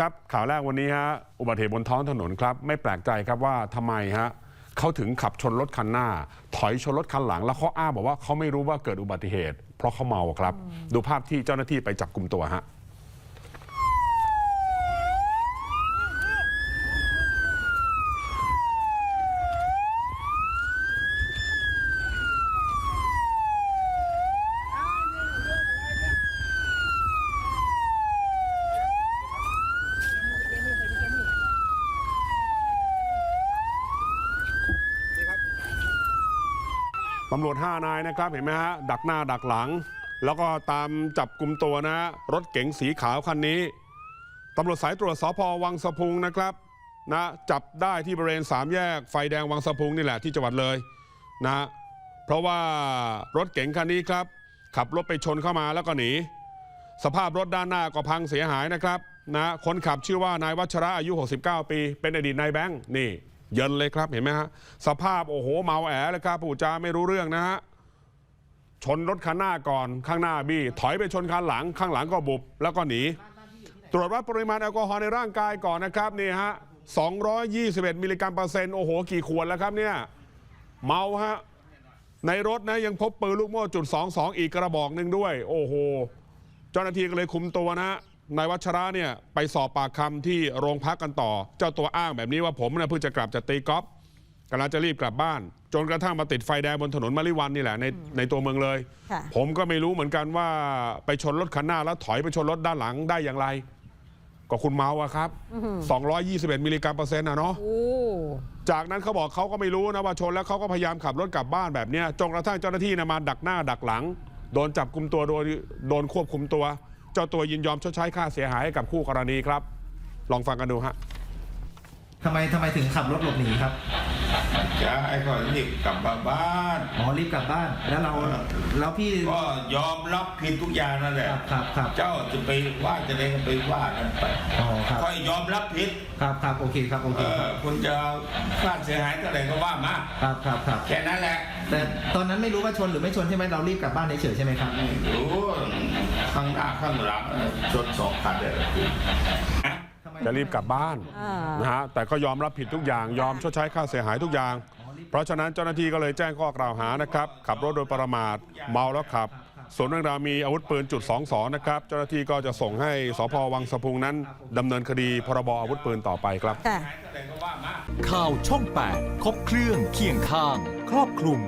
ครับ ข่าวแรกวันนี้ฮะอุบัติเหตุบนท้องถนนครับ ไม่แปลกใจครับว่าทำไมฮะเขาถึงขับชนรถคันหน้า ถอยชนรถคันหลัง แล้วเขาอ้างบอกว่าเขาไม่รู้ว่าเกิดอุบัติเหตุ เพราะเขาเมาครับ ดูภาพที่เจ้าหน้าที่ไปจับกลุ่มตัวฮะ ตำรวจ 5 นายนะครับเห็นไหมฮะดักหน้าดักหลัง แล้วก็ตามจับกลุ่มตัวนะ รถเก๋งสีขาวคันนี้ตำรวจสายตรวจสพวังสะพุงนะครับนะจับได้ที่บริเวณสามแยกไฟแดงวังสะพุงนี่แหละที่จังหวัดเลยนะเพราะว่ารถเก๋งคันนี้ครับ ขับรถไปชนเข้ามาแล้วก็หนี สภาพรถด้านหน้าก็พังเสียหายนะครับนะคนขับชื่อว่านายวัชระอายุ 69 ปี เป็นอดีตนายแบงค์นี่ เยินเลยครับเห็นไหมฮะสภาพโอ้โหเมาแอเลยครับผู้จาไม่รู้เรื่องนะฮะชนรถคันหน้าก่อนข้างหน้าบี้ถอยไปชนคันหลัง ข้างหลังก็บุบแล้วก็หนี ตรวจวัดปริมาณแอลกอฮอล์ในร่างกายก่อนนะครับนี่ฮะ221 มิลลิกรัมเปอร์เซ็นต์โอ้โห กี่ขวดแล้วครับเนี่ย เมาฮะ ในรถนะยังพบปืนลูกโม่จุด 22 อีกกระบอกหนึ่งด้วย โอ้โห เจ้าหน้าที่ก็เลยคุมตัวนะฮะ นายวัชระเนี่ยไปสอบปากคำที่โรงพักกันต่อ เจ้าตัวอ้างแบบนี้ว่าผมเนี่ยเพิ่งจะกลับจากตีกอล์ฟกำลังจะรีบกลับบ้าน จนกระทั่งมาติดไฟแดงบนถนนมะลิวันนี่แหละในในตัวเมืองเลยค่ะผมก็ไม่รู้เหมือนกันว่าไปชนรถคันหน้าแล้วถอยไปชนรถด้านหลังได้อย่างไร ก็คุณเมาอะครับ 221 มิลลิกรัมเปอร์เซ็นต์อะเนาะโอ้จากนั้นเขาบอกเขาก็ไม่รู้นะว่าชนแล้วเขาก็พยายามขับรถกลับบ้านแบบเนี้ยจนกระทั่งเจ้าหน้าที่นะมาดักหน้าดักหลัง โดนจับกลุ่มตัวโดยโดนควบคุมตัว เจ้าตัวยินยอมชดใช้ค่าเสียหายให้กับคู่กรณีครับ ลองฟังกันดูฮะ ทำไมทำไมถึงขับรถหลบหนีครับจะให้เขารีบกลับมาบ้านอ๋อรีบกลับบ้าน แล้วเราแล้วพี่ก็ยอมรับผิดทุกอย่างนั่นแหละครับครับครับเจ้าจะไปว่าจะได้ก็ไปว่ากันไปอ๋อครับค่อยยอมรับผิดครับครับโอเคครับโอเอเคคอรับคุณจะเอาค่าเสียหายเท่าไหร่ก็ว่ามาครับครับครับแค่นั้นแหละ แต่ตอนนั้นไม่รู้ว่าชนหรือไม่ชนใช่ไหมเรารีบกลับบ้านเฉยๆใช่ไหมครับไม่รู้ข้างหน้าข้างหลังชนสองคันเลย จะรีบกลับบ้านอ่านนะฮะแต่ก็ยอมรับผิดทุกอย่างยอมชดใช้ค่าเสียหายทุกอย่าง เพราะฉะนั้นเจ้าหน้าที่ก็เลยแจ้งข้อกล่าวหานะครับขับรถโดยประมาทเมาแล้วขับส่วนเรื่องราวมีอาวุธปืนจุด22นะครับเจ้าหน้าที่ก็จะส่งให้สพวังสะพุงนั้นดำเนินคดีพรบอาวุธปืนต่อไปครับค่ะเท่าไหร่ก็ว่ามาข่าวช่อง 8 ครบเครื่องเคียงข้าง ครอบคลุม